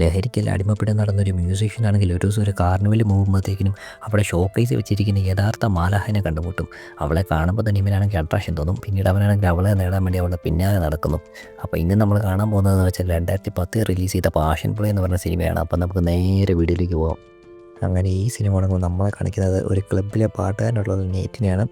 ലഹരിക്കെല്ലാം അടിമപ്പെട്ട് നടന്നൊരു മ്യൂസീഷ്യൻ ആണെങ്കിൽ ഒരു ദിവസം ഒരു കാർണിവൽ പോകുമ്പോഴത്തേക്കിനും അവിടെ ഷോക്കേസ് വെച്ചിരിക്കുന്ന യഥാർത്ഥ മാലാഹനെ കണ്ടുമുട്ടും. അവളെ കാണുമ്പോൾ തന്നെ ഇവനാണെങ്കിൽ അട്രാക്ഷൻ തോന്നും. പിന്നീട് അവനാണെങ്കിൽ അവളെ നേടാൻ വേണ്ടി അവളുടെ പിന്നാലെ നടക്കുന്നു. അപ്പോൾ ഇന്ന് നമ്മൾ കാണാൻ പോകുന്നതെന്ന് വെച്ചാൽ രണ്ടായിരത്തി പത്ത് റിലീസ് ചെയ്ത പാഷൻ പ്ലേ എന്ന് പറഞ്ഞ സിനിമയാണ് അപ്പോൾ നമുക്ക് നേരെ വീഡിയോയിലേക്ക് പോകാം. അങ്ങനെ ഈ സിനിമ തുടങ്ങുമ്പോൾ നമ്മളെ കാണിക്കുന്നത് ഒരു ക്ലബ്ബിലെ പാട്ടുകാരനുള്ള നേറ്റിനെയാണ്.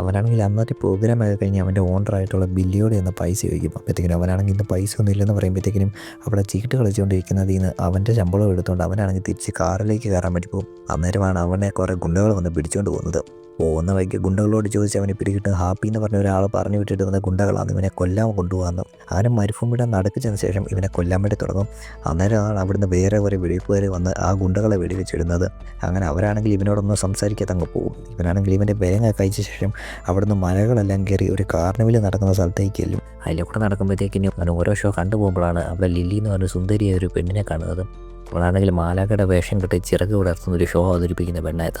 അവനാണെങ്കിൽ അന്നത്തെ പ്രോഗ്രാം ആയി കഴിഞ്ഞ് അവന്റെ ഓണറായിട്ടുള്ള ബില്ലിയോട് എന്ന പൈസ ചോദിക്കും. അപ്പോഴത്തേക്കിനും അവനാണെങ്കിൽ ഇന്ന് പൈസ ഒന്നും ഇല്ലെന്ന് പറയുമ്പോഴത്തേക്കിനും അവിടെ ചീട്ട് കളിച്ചുകൊണ്ടിരിക്കുന്നതിൽ നിന്ന് അവന്റെ ശമ്പളം എടുത്തുകൊണ്ട് അവനാണെങ്കിൽ തിരിച്ച് കാറിലേക്ക് കയറാൻ വേണ്ടി പോകും. അന്നേരമാണ് അവനെ കുറേ ഗുണ്ടകൾ വന്ന് പിടിച്ചുകൊണ്ട് പോകുന്നത്. പോകുന്ന വൈകി ഗുണ്ടകളോട് ചോദിച്ച് അവനെ പിടികിട്ട് ഹാപ്പി എന്ന് പറഞ്ഞ ഒരാൾ പറഞ്ഞു വിട്ടിട്ട് വന്ന ഗുണ്ടകളാണ്. ഇവനെ കൊല്ലാൻ കൊണ്ടുപോകാന്ന് അങ്ങനെ മരുഭൂമിയുടെ ചെന്ന ശേഷം ഇവനെ കൊല്ലാൻ വേണ്ടി തുടങ്ങും. അന്നേരമാണ് അവിടുന്ന് വേറെ കുറേ വെടിപ്പുകാർ വന്ന് ആ ഗുണ്ടകളെ വെടിവെച്ചിടുന്നത് അങ്ങനെ അവരാണെങ്കിൽ ഇവനോടൊന്നും സംസാരിക്കാതെ അങ്ങ് പോകും. ഇവനാണെങ്കിൽ ഇവന്റെ ബേങ്ങ കഴിച്ച ശേഷം അവിടുന്ന് മലകളെല്ലാം കയറി ഒരു കാർണിവൽ നടക്കുന്ന സ്ഥലത്തേക്ക് ചെല്ലും. അതിലൂടെ നടക്കുമ്പോഴത്തേക്കിനും അവൻ ഓരോ ഷോ കണ്ടുപോകുമ്പോഴാണ് അവിടെ ലില്ലി എന്ന് പറഞ്ഞ സുന്ദരിയായ ഒരു പെണ്ണിനെ കാണുന്നത്. അവളാണെങ്കിൽ മാലാഖയുടെ വേഷം കെട്ടി ചിറക് വിടർത്തുന്ന ഒരു ഷോ അവതരിപ്പിക്കുന്ന പെണ്ണായത്.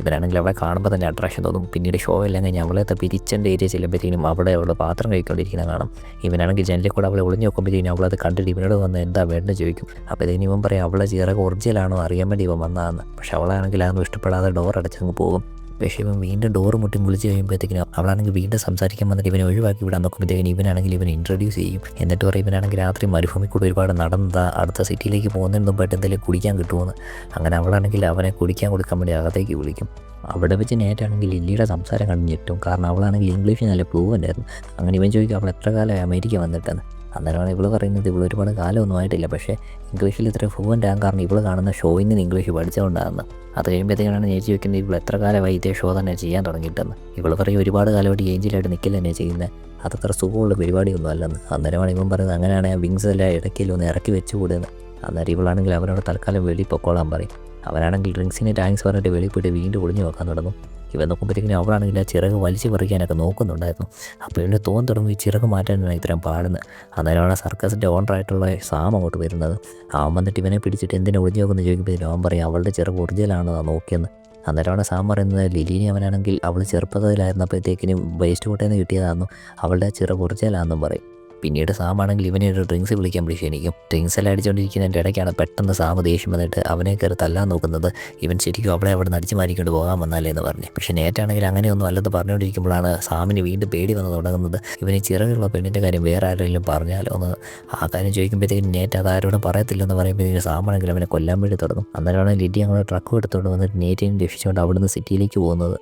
ഇവരാണെങ്കിൽ അവളെ കാണുമ്പോൾ തന്നെ അട്രാക്ഷൻ തോന്നും. പിന്നീട് ഷോ എല്ലാം കഴിഞ്ഞ് അവളെ പിരിച്ചന്റെ ഏരിയ ചെല്ലുമ്പോഴത്തേക്കും അവിടെ അവൾ പാത്രം കഴിക്കൊണ്ടിരിക്കുന്ന കാണും. ഇവനാണെങ്കിൽ ജനലിൽ കൂടെ അവളെ ഒളിഞ്ഞു നോക്കുമ്പോഴത്തേക്കും അവളത് കണ്ടിട്ട് ഇവനോട് വന്ന് എന്താ വേണ്ടത് ചോദിക്കും. അപ്പോഴത്തേക്കും ഇവൻ പറയും അവളെ ചിറക് ഒറിജിനലാണോ അറിയാൻ വേണ്ടി ഇവൻ വന്നതെന്ന്. പക്ഷെ അവളാണെങ്കിൽ അതൊന്നും ഇഷ്ടപ്പെടാതെ ഡോർ അടച്ചങ്ങ് പോകും. പക്ഷേ ഇവൻ വീണ്ടും ഡോർ മുട്ടി വിളിച്ച് കഴിയുമ്പോഴത്തേക്കിനും അവളാണെങ്കിൽ വീണ്ടും സംസാരിക്കാൻ വന്നിട്ട് ഇവനെ ഒഴിവാക്കി വിടാൻ നോക്കുമ്പോഴത്തേക്കിനും ഇവനാണെങ്കിൽ ഇവനെ ഇൻട്രൊഡ്യൂസ് ചെയ്യും. എന്നിട്ട് പറയും ഇവനാണെങ്കിൽ രാത്രി മരുഭൂമി കൂടെ ഒരുപാട് നടന്നതാ അടുത്ത സിറ്റിയിലേക്ക് പോകുന്നതിന് മുമ്പായിട്ട് എന്തെങ്കിലും കുടിക്കാൻ കിട്ടുമെന്ന് അങ്ങനെ അവളാണെങ്കിൽ അവനെ കുടിക്കാൻ കൊടുക്കാൻ വേണ്ടി അകത്തേക്ക് വിളിക്കും. അവിടെ വെച്ച് നേരിട്ടാണെങ്കിൽ ലില്ലിയുടെ സംസാരം കണ്ടു ഞെട്ടും കാരണം അവളാണെങ്കിൽ ഇംഗ്ലീഷ് നല്ല പ്രൂവ് ആയിരുന്നു. അങ്ങനെ ഇവൻ ചോദിക്കും അവൾ എത്ര കാലമായി അമേരിക്ക വന്നിട്ടെന്ന്? അന്നേരമാണ് ഇവൾ പറയുന്നത്. ഇവൾ ഒരുപാട് കാലമൊന്നും ആയിട്ടില്ല. പക്ഷേ ഇംഗ്ലീഷിൽ ഇത്ര ഫ്ലുവന്റ് ആകാൻ കാരണം ഇവൾ കാണുന്ന ഷോയിൽ നിന്ന് ഇംഗ്ലീഷ് പഠിച്ചുകൊണ്ടാണെന്ന് അത് കഴിയുമ്പോഴത്തേക്കാണ് ചേച്ചി വെക്കുന്നത് ഇവൾ എത്ര കാലമായി ഇതേ ഷോ തന്നെ ചെയ്യാൻ തുടങ്ങിയിട്ടെന്ന്. ഇവൾ പറയും ഒരുപാട് കാലമായിട്ട് ഏഞ്ചിലായിട്ട് നിൽക്കില്ല തന്നെ ചെയ്യുന്നത് അതത്ര സുഖമുള്ള പരിപാടിയൊന്നും അല്ലെന്ന്. അന്നേരമാണ് ഇവൻ പറയുന്നത് അങ്ങനെയാണെങ്കിൽ വിങ്സ് എല്ലാം ഇടയ്ക്കിലൊന്ന് ഇറക്കി വെച്ച് കൂടുന്നത് അന്നേരം ഇവളാണെങ്കിൽ അവരോട് തൽക്കാലം വെളി പൊക്കോളാൻ പറയും. അവനാണെങ്കിൽ ഡ്രിങ്ക്സിനെ താങ്ക്സ് പറഞ്ഞിട്ട് വെളിയിൽ പോയിട്ട് വീണ്ടും ഒളിഞ്ഞു നോക്കാൻ തുടങ്ങും. ഇവൻ നോക്കുമ്പോഴത്തേക്കിനും അവളാണെങ്കിൽ ആ ചിറക് വലിച്ചു പറിക്കാനൊക്കെ നോക്കുന്നുണ്ടായിരുന്നു. അപ്പോൾ ഇവന്റെ തോൻ തുടങ്ങി ചിറക് മാറ്റാനാണ് ഇത്രയും പാടുന്നത്. അന്നേരമാണ് സർക്കസിന്റെ ഓണറായിട്ടുള്ള സാം അങ്ങോട്ട് വരുന്നത്. അവൻ വന്നിട്ട് ഇവനെ പിടിച്ചിട്ട് എന്തിനെ ഒളിഞ്ഞു നോക്കുന്നു ചോദിക്കുമ്പോൾ അവൻ പറയും അവളുടെ ചിറക് ഒറിജിനലാണോ നോക്കിയെന്ന്. അന്നേരമാണ് സാം പറയുന്നത് ലിലീനി അവനാണെങ്കിൽ അവൾ ചെറുപ്പത്തിലായിരുന്നപ്പോഴത്തേക്കിനും വേസ്റ്റ് കോട്ടയിൽ നിന്ന് കിട്ടിയതാണെന്നും അവളുടെ ചിറക് ഒറിജിനലാണെന്നും പറയും. പിന്നീട് സാമാണെങ്കിൽ ഇവനെ ഒരു ഡ്രിങ്ക്സ് വിളിക്കാൻ വിളിച്ചെനിക്കും ഡ്രിങ്ക്സ് എല്ലാം അടിച്ചുകൊണ്ടിരിക്കുന്നതിന്റെ ഇടയ്ക്കാണ് പെട്ടെന്ന് സാമ ദേഷ്യം വന്നിട്ട് അവനെ കയറി തല്ലാൻ നോക്കുന്നത്. ഇവൻ ശരിക്കും അവളെ അവിടെ നിന്ന് അടിച്ചു മാറിക്കൊണ്ട് പോകാൻ വന്നാലേ എന്ന് പറഞ്ഞു. പക്ഷേ നേറ്റാണെങ്കിൽ അങ്ങനെയൊന്നും അല്ലെന്ന് പറഞ്ഞുകൊണ്ടിരിക്കുമ്പോഴാണ് സാമിന് വീണ്ടും പേടി വന്ന് തുടങ്ങുന്നത്. ഇവന് ചിറകുള്ള പെണ്ണിന്റെ കാര്യം വേറെ ആരെങ്കിലും പറഞ്ഞാലോ എന്ന്. ആ കാര്യം ചോദിക്കുമ്പോഴത്തേക്കും നേറ്റ് അത് ആരോടും പറയത്തില്ലെന്ന് പറയുമ്പോഴത്തേക്കും സാമാണെങ്കിൽ അവനെ കൊല്ലാൻ വേണ്ടി തുടങ്ങും. അന്നേരമാണ് ലിഡി അങ്ങോട്ട് ട്രക്ക് എടുത്തുകൊണ്ട് വന്നിട്ട് നേറ്റിനെ രക്ഷിച്ചുകൊണ്ട് അവിടുന്ന് സിറ്റിയിലേക്ക് പോകുന്നത്.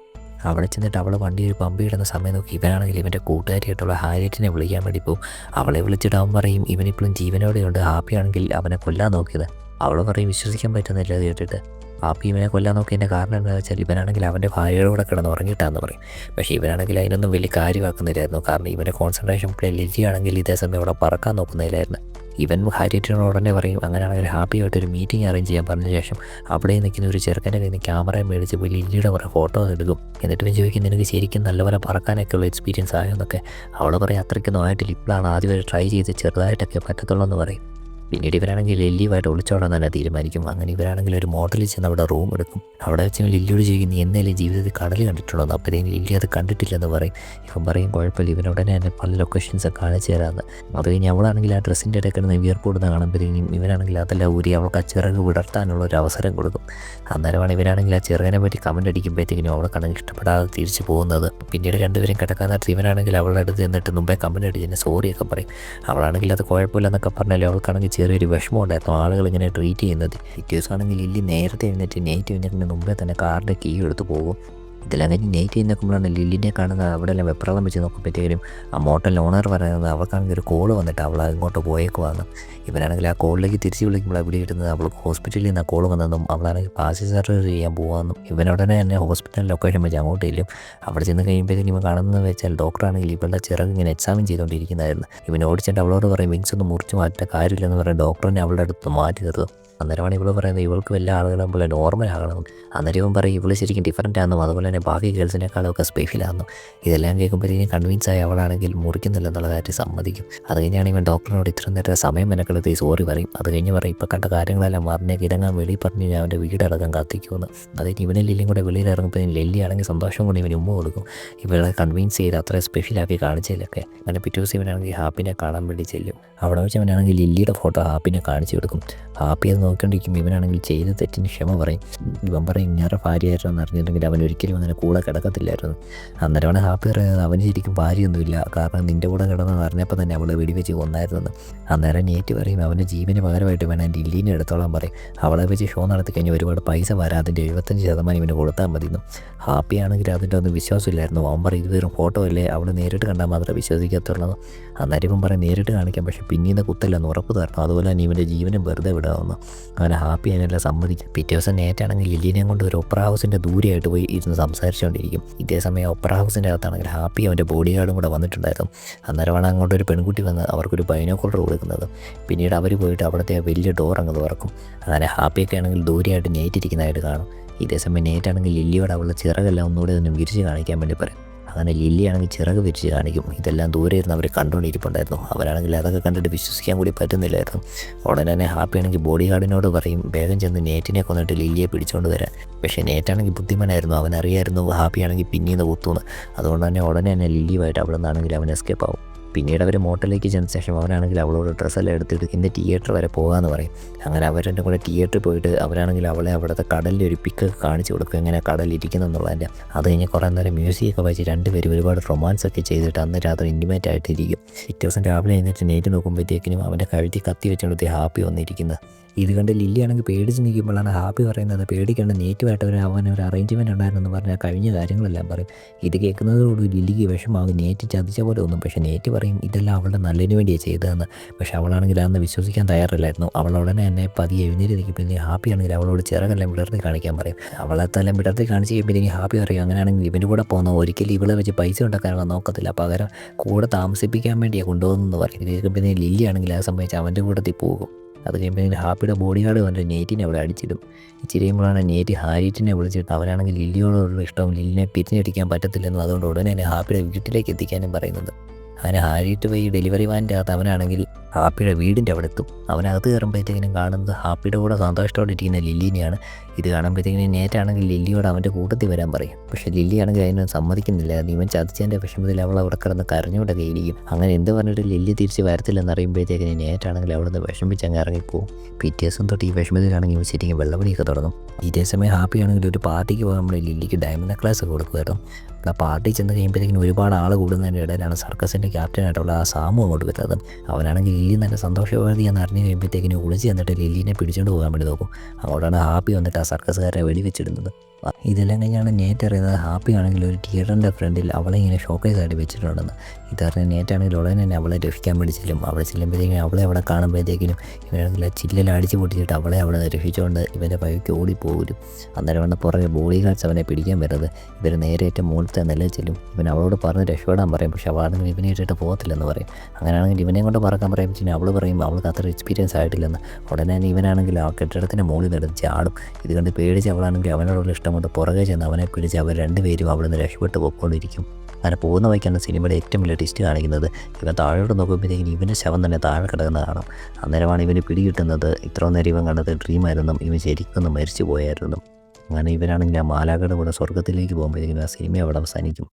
അവിടെ ചെന്നിട്ട് അവളെ വണ്ടി ഒരു ഇടുന്ന സമയം നോക്കി. ഇവനാണെങ്കിൽ ഇവന്റെ കൂട്ടുകാരിയായിട്ടുള്ള ഹാരിയറ്റിനെ വിളിക്കാൻ വേണ്ടി പോകും അവളെ വിളിച്ചിട്ട് അവൻ പറയും ഇവനിപ്പോഴും ജീവനോടെയുണ്ട്. ഹാപ്പിയാണെങ്കിൽ അവനെ കൊല്ലാൻ നോക്കിയത്. അവൾ പറയും വിശ്വസിക്കാൻ പറ്റുന്നില്ല അത് കേട്ടിട്ട്. ഹാപ്പി ഇവനെ കൊല്ലാൻ നോക്കിയതിന്റെ കാരണം എന്താണെന്ന് വെച്ചാൽ ഇവനാണെങ്കിൽ അവന്റെ ഭാര്യയുടെ കൂടെ കിടന്ന് ഉറങ്ങിയിട്ടാന്ന് പറയും. പക്ഷേ ഇവനാണെങ്കിൽ അതിനൊന്നും വലിയ കാര്യമാക്കുന്നില്ലായിരുന്നു. കാരണം ഇവന്റെ കോൺസെൻട്രേഷൻ പ്ലേ ലിജിയാണെങ്കിൽ ഇതേ സമയം അവിടെ പറക്കാൻ നോക്കുന്നില്ലായിരുന്നു. ഇവൻ ഹാരിറ്റിനോട് ഉടനെ പറയും അങ്ങനെയാണെങ്കിൽ ഹാപ്പി ആയിട്ട് ഒരു മീറ്റിംഗ് അറേഞ്ച് ചെയ്യാൻ പറഞ്ഞ ശേഷം അവിടെ നിൽക്കുന്ന ഒരു ചെറുക്കന്റെ കയ്യിൽ നിന്ന് ക്യാമറ മേടിച്ച് പോയി ലില്ലിയുടെ കുറേ ഫോട്ടോസ് എടുക്കും. എന്നിട്ട് ഇവൻ ചോദിക്കും നിനക്ക് ശരിക്കും നല്ലപോലെ പറക്കാനൊക്കെ ഉള്ള എക്സ്പീരിയൻസ് ആയോ? എന്നൊക്കെ. അവൾ പറയും അത്രയ്ക്കൊന്നും ആയിട്ടില്ല ഇപ്പോഴാണ് ആദ്യം ഒരു ട്രൈ ചെയ്ത് ചെറുതായിട്ടൊക്കെ പറ്റത്തുള്ളൂ എന്ന് പറയും. പിന്നീട് ഇവരാണെങ്കിൽ ലില്ലിയുമായിട്ട് ഒളിച്ചോടാൻ തന്നെ തീരുമാനിക്കും. അങ്ങനെ ഇവരാണെങ്കിൽ ഒരു മോട്ടലിൽ ചെന്ന് അവിടെ റൂം എടുക്കും. അവിടെ വെച്ച് ലില്ലിയോട് ചോദിക്കും നീ എന്നേലും ജീവിതത്തിൽ കടൽ കണ്ടിട്ടുണ്ടോ? എന്ന്. അപ്പോഴത്തേക്കും ലില്ലി അത് കണ്ടിട്ടില്ലെന്ന് പറയും. ഇവൻ പറയും കുഴപ്പമില്ല ഇവൻ തന്നെ പല ലൊക്കേഷൻസ് കാണിച്ചു തരാമെന്ന്. അത് കഴിഞ്ഞ് അവളാണെങ്കിൽ ആ ഡ്രസ്സിന്റെ ഇടയിൽ കിടന്ന് വിയർപ്പെടുന്ന കാണുമ്പോഴത്തേക്കും ഇവനാണെങ്കിൽ അതെല്ലാം ഊരി അവൾക്ക് ആ ചിറക് വിടർത്താനുള്ള ഒരു അവസരം കൊടുക്കും. അന്നേരമാണ് ഇവനാണെങ്കിൽ ആ ചെറുകനെ പറ്റി കമന്റ് അടിക്കുമ്പോഴത്തേക്കിനും അവളെ കണക്ക് ഇഷ്ടപ്പെടാതെ തിരിച്ചു പോകുന്നത്. പിന്നീട് രണ്ടുപേരും കിടക്കാൻ നേരത്തെ ഇവനാണെങ്കിൽ അവളുടെ അടുത്ത് നിന്നിട്ട് മുമ്പേ കമന്റ് അടിച്ചതിന് സോറിയൊക്കെ പറയും. അവളാണെങ്കിൽ അത് കുഴപ്പമില്ലെന്നൊക്കെ പറഞ്ഞാലും അവൾക്കാണെങ്കിൽ ചെറിയൊരു വിഷമം ഉണ്ടായിരുന്നു ആളുകൾ ഇങ്ങനെ ട്രീറ്റ് ചെയ്യുന്നത്. പിറ്റേഴ്സ് ആണെങ്കിൽ ഇല്ലി നേരത്തെ എഴുന്നേറ്റ് നേറ്റ് എഴുന്നേറ്റിന് മുമ്പേ തന്നെ കാറിന്റെ കീ എടുത്ത് പോകും. ഇതെല്ലാം കഴിഞ്ഞ് നെയ്റ്റ് ചെയ്ത് നോക്കുമ്പോഴാണ് ലില്ലിനെ കാണുന്നത്. അവിടെ എല്ലാം വെപ്രാളം വെച്ച് നോക്കുമ്പോഴത്തേക്കും ആ മോട്ടൽ ഓണർ പറയുന്നത് അവൾക്കാണെങ്കിൽ ഒരു കോൾ വന്നിട്ട് അവൾ ഇങ്ങോട്ട് പോയേക്കുവാന്ന് ഇവനാണെങ്കിൽ ആ കോളിലേക്ക് തിരിച്ച് വിളിക്കുമ്പോൾ അവിടെ കിട്ടുന്നത്. അവൾക്ക് ഹോസ്പിറ്റലിൽ നിന്ന് ആ കോൾ വന്നതെന്നും അവളാണെങ്കിൽ പാസി സർജറി ചെയ്യാൻ പോകാമെന്നും ഇവനുടനെ തന്നെ ഹോസ്പിറ്റൽ ലൊക്കേഷൻ വെച്ച് അങ്ങോട്ട് ഇല്ലും അവിടെ ചെന്ന് കഴിയുമ്പോഴത്തേക്കും ഇവ കാണുന്നത് വെച്ചാൽ ഡോക്ടറാണെങ്കിൽ ഇവളുടെ ചിറക് ഇങ്ങനെ എക്സാമിൻ ചെയ്തുകൊണ്ടിരിക്കുന്നതായിരുന്നു. ഇവൻ ഓടിച്ചിട്ട് അവളോട് പറയും വിങ്സ് ഒന്ന് മുറിച്ച് മാറ്റേണ്ട കാര്യമില്ലെന്ന് പറയും ഡോക്ടറിനെ അവളുടെ അടുത്ത് മാറ്റി നിർത്തും. അന്നേരമാണ് ഇവൾ പറയുന്നത് ഇവൾക്ക് വല്ല ആളുകളും പോലെ നോർമൽ ആകണം. അന്നേരം ഇവൻ പറയും ഇവൾ ശരിക്കും ഡിഫറന്റ് ആണെന്നും അതുപോലെ തന്നെ ബാക്കി ഗേൾസിനേക്കാളൊക്കെ സ്പെഷ്യലായിരുന്നു ഇതെല്ലാം കേൾക്കുമ്പോഴത്തേക്കും കൺവിൻസ് ആയി അവളാണെങ്കിൽ മുറിക്കുന്നില്ല എന്നുള്ള കാര്യം സമ്മതിക്കും. അത് കഴിഞ്ഞാണ് ഇവൻ ഡോക്ടറിനോട് ഇത്ര നേരത്തെ സമയം മെനക്കെടുത്ത് സോറി പറയും. അത് കഴിഞ്ഞ് പറയും ഇപ്പോൾ കണ്ട കാര്യങ്ങളെല്ലാം മറിഞ്ഞ കിടങ്ങാൻ വെളി പറഞ്ഞ് ഞാൻ അവന്റെ വീടടക്കം കത്തിക്കുമെന്ന്. അത് കഴിഞ്ഞ് ഇവനെ ലില്ലിയും കൂടെ വെളിയിൽ ഇറങ്ങുമ്പോൾ ലില്ലി ആണെങ്കിൽ സന്തോഷം കൊണ്ട് ഇവൻ ഉമ്മ കൊടുക്കും. ഇവളെ കൺവിൻസ് ചെയ്ത് അത്ര സ്പെഷ്യലാക്കി കാണിച്ചതിലൊക്കെ അങ്ങനെ പിറ്റേ ദിവസം ഇവനാണെങ്കിൽ ഹാപ്പിനെ കാണാൻ വേണ്ടി ചെല്ലും. അവിടെ വെച്ച് അവനാണെങ്കിൽ ലില്ലിയുടെ ഫോട്ടോ ഹാപ്പിനെ കാണിച്ചു കൊടുക്കും. ഹാപ്പി നോക്കിക്കൊണ്ടിരിക്കും ഇവനാണെങ്കിൽ ചെയ്ത തെറ്റിന് ക്ഷമ പറയും. ഇവൻ പറയും ഇങ്ങനെ ഭാര്യയായിരുന്നു എന്ന് അറിഞ്ഞിട്ടുണ്ടെങ്കിൽ അവൻ ഒരിക്കലും അങ്ങനെ കൂടെ കിടക്കത്തില്ലായിരുന്നു. അന്നേരമാണ് ഹാപ്പി പറയുന്നത് അവന് ശരിക്കും ഭാര്യയൊന്നുമില്ല. കാരണം നിന്റെ കൂടെ കിടന്നെന്ന് അറിഞ്ഞപ്പോൾ തന്നെ അവളെ വെടിവെച്ച് കൊന്നായിരുന്നെന്ന്. അന്നേരം നേറ്റ് പറയും അവന്റെ ജീവന് പകരമായിട്ട് വേണം ലില്ലിനെ എടുത്തോളാൻ പറയും. അവളെ വെച്ച് ഷോ നടത്തി കഴിഞ്ഞാൽ ഒരുപാട് പൈസ വരാം. അതിന്റെ എഴുപത്തഞ്ച് ശതമാനം ഇവന് കൊടുത്താൽ മതിയെന്നും. ഹാപ്പി ആണെങ്കിൽ അതിന്റെ ഒന്നും വിശ്വാസമില്ലായിരുന്നു. അവൻ പറയും ഇത് വെറും ഫോട്ടോ അല്ലേ? അവൾ നേരിട്ട് കണ്ടാൽ മാത്രമേ വിശ്വസിക്കത്തുള്ളൂ. അന്നേരം ഇവൻ പറയും നേരിട്ട് കാണിക്കാം പക്ഷേ പിന്നീട് കുത്തല്ലെന്ന് ഉറപ്പ് തരണം. അതുപോലെ തന്നെ ഇവന്റെ ജീവനും വെറുതെ വിടാമെന്ന് അവനെ ഹാപ്പി അതിനെല്ലാം സമ്മതിക്കും പിറ്റേ ദിവസം നേറ്റാണെങ്കിൽ ലില്ലിനെയും കൊണ്ട് ഒരു ഒപ്പറ ഹൗസിന്റെ ദൂരെയായിട്ട് പോയി ഇരുന്ന് സംസാരിച്ചുകൊണ്ടിരിക്കും. ഇതേ സമയം ഒപ്പറ ഹൗസിന്റെ അകത്താണെങ്കിൽ ഹാപ്പി അവന്റെ ബോഡി ഗാർഡും കൂടെ വന്നിട്ടുണ്ടായിരുന്നു. അന്നേരമാണ് അങ്ങോട്ട് ഒരു പെൺകുട്ടി വന്ന് അവർക്കൊരു ബൈനോക്കുളർ കൊടുക്കുന്നത്. പിന്നീട് അവർ പോയിട്ട് അവിടുത്തെ വലിയ ഡോർ അങ്ങ് തുറക്കും. അങ്ങനെ ഹാപ്പിയൊക്കെ ആണെങ്കിൽ ദൂരെയായിട്ട് നേറ്റിരിക്കുന്നതായിട്ട് കാണും. ഇതേ സമയം നേറ്റാണെങ്കിൽ ലില്ലിയോട് അവളുടെ ചിറകെല്ലാം ഒന്നുകൂടെ ഒന്ന് വിരിച്ച് കാണിക്കാൻ വേണ്ടി പറയും. അങ്ങനെ ലില്ലിയാണെങ്കിൽ ചിറക് വിരിച്ച് കാണിക്കും. ഇതെല്ലാം ദൂരെ ഇരുന്ന് അവർ കണ്ടുകൊണ്ടിരിപ്പുണ്ടായിരുന്നു അവരാണെങ്കിൽ അതൊക്കെ കണ്ടിട്ട് വിശ്വസിക്കാൻ കൂടി പറ്റുന്നില്ലായിരുന്നു. ഉടനെ തന്നെ ഹാപ്പി ആണെങ്കിൽ ബോഡി ഗാർഡിനോട് പറയും വേഗം ചെന്ന് നേറ്റിനെ കൊന്നിട്ട് ലില്ലിയെ പിടിച്ചുകൊണ്ട് വരാൻ. പക്ഷേ നേറ്റാണെങ്കിൽ ബുദ്ധിമാനായിരുന്നു അവനറിയായിരുന്നു ഹാപ്പിയാണെങ്കിൽ പിന്നീന്ന് കുത്തുന്നു. അതുകൊണ്ട് തന്നെ ഉടനെ തന്നെ ലില്ലിയുമായിട്ട് അവിടെ നിന്നാണെങ്കിൽ അവൻ എസ്കേപ്പ് ആവും. പിന്നീട് അവർ മോട്ടലിലേക്ക് ചെന്ന ശേഷം അവരാണെങ്കിൽ അവളോട് ഡ്രസ്സെല്ലാം എടുത്തിട്ട് ഇന്ന് തിയേറ്റർ വരെ പോകാമെന്ന് പറയും. അങ്ങനെ അവർ രണ്ടും കൂടെ തിയേറ്ററിൽ പോയിട്ട് അവരാണെങ്കിൽ അവളെ അവിടുത്തെ കടലിന്റെ ഒരു പിക്ക് കാണിച്ചു കൊടുക്കും. എങ്ങനെ കടലിരിക്കുന്നു എന്നുള്ളതിന്റെ അത് കഴിഞ്ഞ് കുറേ നേരം മ്യൂസിക്കൊക്കെ വെച്ച് രണ്ടുപേരും ഒരുപാട് റൊമാൻസ് ഒക്കെ ചെയ്തിട്ട് അന്ന് രാത്രി ഇന്റിമേറ്റ് ആയിട്ടിരിക്കും. പിറ്റേ ദിവസം രാവിലെ എഴുന്നേറ്റ് നേറ്റ് നോക്കുമ്പോഴത്തേക്കിനും അവന്റെ കഴുത്തി കത്തി വെച്ചുകൊണ്ട് ഹാപ്പി വന്നിരിക്കുന്നത് ഇത് കണ്ട് ലില്ലിയാണെങ്കിൽ പേടിച്ച് നിൽക്കുമ്പോഴാണ് ഹാപ്പി പറയുന്നത്. പേടിക്കേണ്ട നേറ്റുമായിട്ട് ഒരു അവൻ ഒരു അറേഞ്ച്മെന്റ് ഉണ്ടായിരുന്നു പറഞ്ഞാൽ കഴിഞ്ഞ കാര്യങ്ങളെല്ലാം പറയും. ഇത് കേൾക്കുന്നതോടുകൂടി ലില്ലിക്ക് വിഷമാകും നേറ്റ് ചതിച്ച പോലെ ഒന്നും പക്ഷേ നേറ്റ് പറയും ഇതെല്ലാം അവളുടെ നല്ലതിന് വേണ്ടിയാണ് ചെയ്തതെന്ന്. പക്ഷേ അവളാണെങ്കിൽ അന്ന് വിശ്വസിക്കാൻ തയ്യാറില്ലായിരുന്നു. അവൾ ഉടനെ തന്നെ പതി എഴുന്നേറ്റ് നിൽക്കും. പിന്നെ ഹാപ്പി ആണെങ്കിൽ അവളോട് ചിറകെല്ലാം വിടർത്തി കാണിക്കാൻ പറയും. അവളെ തന്നെ വിടർത്തി കാണിച്ച് കഴിയുമ്പോൾ ഇനി ഹാപ്പി പറയും അങ്ങനെയാണെങ്കിൽ ഇവന്റെ കൂടെ പോകുന്ന ഒരിക്കലും ഇവളെ വെച്ച് പൈസ ഉണ്ടാക്കാനുള്ള നോക്കത്തില്ല. പകരം കൂടെ താമസിപ്പിക്കാൻ വേണ്ടിയാണ് കൊണ്ടുപോകുന്നതെന്ന് പറയും. ഇത് പിന്നെ ലില്ലിയാണെങ്കിൽ ആ സംബന്ധിച്ച് അവന്റെ കൂട്ടത്തിൽ പോകും. അത് കഴിയുമ്പോൾ ഹാപ്പിയുടെ ബോഡി ഗാർഡ് വന്നിട്ട് നേറ്റിനെ അവിടെ അടിച്ചിടും. ചിരിയുമ്പോഴാണ് നേറ്റ് ഹാരിറ്റിനെ വിളിച്ചിട്ട് അവനാണെങ്കിൽ ലില്ലിയോടുള്ള ഇഷ്ടം ലില്ലിനെ പിരിഞ്ഞടിക്കാൻ പറ്റത്തില്ലെന്നും അതുകൊണ്ട് ഉടനെ തന്നെ ഹാപ്പിയുടെ വീട്ടിലേക്ക് എത്തിക്കാനും പറയുന്നത്. അങ്ങനെ ഹാരിയിട്ട് പോയി ഡെലിവറി വാനിന്റെ അകത്ത് അവനാണെങ്കിൽ ഹാപ്പിയുടെ വീടിന്റെ അവിടെ എത്തും. അവനകത്ത് കയറുമ്പോഴത്തേക്കിനും കാണുന്നത് ഹാപ്പിയുടെ കൂടെ സന്തോഷത്തോടെ ഇരിക്കുന്ന ലില്ലിനെയാണ് ഇത് കാണുമ്പോഴത്തേക്കിനും നേറ്റാണെങ്കിൽ ലില്ലിയോട് അവന്റെ കൂട്ടത്തിൽ വരാൻ പറയും. പക്ഷേ ലില്ലി ആണെങ്കിൽ അതിനൊന്നും സമ്മതിക്കുന്നില്ല. ഇവൻ ചതിച്ചതിന്റെ വിഷമത്തിൽ അവൾ അവിടെ കിടന്ന് കരഞ്ഞുകൊണ്ടൊക്കെ ഇരിക്കും. അങ്ങനെ എന്ത് പറഞ്ഞിട്ട് ലില്ലി തിരിച്ച് വരത്തില്ലെന്ന് അറിയുമ്പോഴത്തേക്കിനും നേറ്റാണെങ്കിൽ അവിടെ നിന്ന് വിഷമിച്ച് അങ്ങ് ഇറങ്ങിപ്പോവും. പിറ്റേ ദിവസം തൊട്ട് ഈ വിഷമത്തിലാണെങ്കിൽ ഇവൻ ശരിക്കും വെള്ളപടിയൊക്കെ തുടങ്ങും. ഇതേ സമയം ഹാപ്പി ആണെങ്കിൽ ഒരു പാർട്ടിക്ക് പോകാൻ നമ്മൾ ലില്ലിക്ക് ഡയമണ്ട് നെക്ലാസ് ഒക്കെ കൊടുക്കുമായിരുന്നു ആ പാർട്ടി ചെന്ന് കഴിയുമ്പോഴത്തേക്കിനും ഒരുപാട് ആൾ കൂടുന്നതിന്റെ ഇടയിലാണ് സർക്കസിന്റെ ക്യാപ്റ്റനായിട്ടുള്ള ആ സാമു അങ്ങോട്ട് വരുന്നത്. അവനാണെങ്കിൽ ലില്ലി നല്ല സന്തോഷവാദി എന്ന് അറിഞ്ഞു കഴിയുമ്പോഴത്തേക്കിനും ഒളിച്ച് ചെന്നിട്ട് ലില്ലിനെ പിടിച്ചുകൊണ്ട് പോകാൻ വേണ്ടി നോക്കും. അങ്ങോട്ടാണ് ഹാപ്പി വന്നിട്ട് സർക്കസുകാരെ വെടിവെച്ചിടുന്നത് ഇതെല്ലാം കഴിഞ്ഞാണ് നേറ്റ് അറിയുന്നത് ഹാപ്പി ആണെങ്കിൽ ഒരു തിയേറ്ററിന്റെ ഫ്രണ്ടിൽ അവളെ ഇങ്ങനെ ഷോക്കേസ് ആയിട്ട് വെച്ചിട്ടുണ്ടെന്ന്. ഇതറിഞ്ഞ നേറ്റാണെങ്കിൽ ഉടനെ തന്നെ അവളെ രക്ഷിക്കാൻ വേണ്ടി ചെല്ലും. അവിടെ ചെല്ലുമ്പോഴത്തേക്കും അവളെ അവിടെ കാണുമ്പോഴത്തേക്കിനും ഇവനെ ചില്ലിൽ അടിച്ച് പൊട്ടിച്ചിട്ട് അവളെ അവിടെ രക്ഷിച്ചുകൊണ്ട് ഇവന്റെ പൈക്ക് ഓടിപ്പോരും. അന്നേരമാണ് പുറകെ ബോഡി ഗാർഡ്സ് അവനെ പിടിക്കാൻ വരുന്നത് ഇവർ നേരെ ഏറ്റവും മുകളിലത്തെ നില ചെല്ലും. ഇവൻ അവളോട് പറഞ്ഞ് രക്ഷപ്പെടാൻ പറയും. പക്ഷെ അവളാണെങ്കിൽ ഇവനെ ഇട്ടിട്ട് പോകത്തില്ലെന്ന് പറയും. അങ്ങനെയാണെങ്കിൽ ഇവനെ കൊണ്ട് പറക്കാൻ പറയും. പിന്നെ അവൾ പറയും അവൾക്ക് അത്ര എക്സ്പീരിയൻസ് ആയിട്ടില്ലെന്ന്. ഉടനെ തന്നെ ഇവനാണെങ്കിൽ ആ കെട്ടിടത്തിന്റെ മുകളിൽ നിന്ന് ചാടും. ഇത് കണ്ട് പേടിച്ച് അവളാണെങ്കിൽ അവനോടുള്ള ഇഷ്ടം കൊണ്ട് പുറകെ ചെന്ന് അവനെ പിടിച്ച് അവർ രണ്ടുപേരും അവിടെ നിന്ന് രക്ഷപ്പെട്ട് പോയിക്കൊണ്ടിരിക്കും. അങ്ങനെ പോകുന്ന വഴിക്കാണ് സിനിമയുടെ ഏറ്റവും വലിയ ടിസ്റ്റ് കാണിക്കുന്നത്. ഇവൻ താഴോട്ട് നോക്കുമ്പോഴത്തേക്കും ഇവന്റെ ശവം തന്നെ താഴെ കിടക്കുന്നത് കാണാം. അന്നേരമാണ് ഇവന് പിടികിട്ടുന്നത്. ഇത്ര നേരം ഇവൻ കണ്ടത് ഡ്രീമായിരുന്നു ഇവൻ ശരിക്കും മരിച്ചു പോയായിരുന്നു അങ്ങനെ ഇവരാണെങ്കിൽ ആ മാലാകയുടെ കൂടെ സ്വർഗത്തിലേക്ക് പോകുമ്പോഴത്തേക്കും ആ സിനിമ അവിടെ അവസാനിക്കും.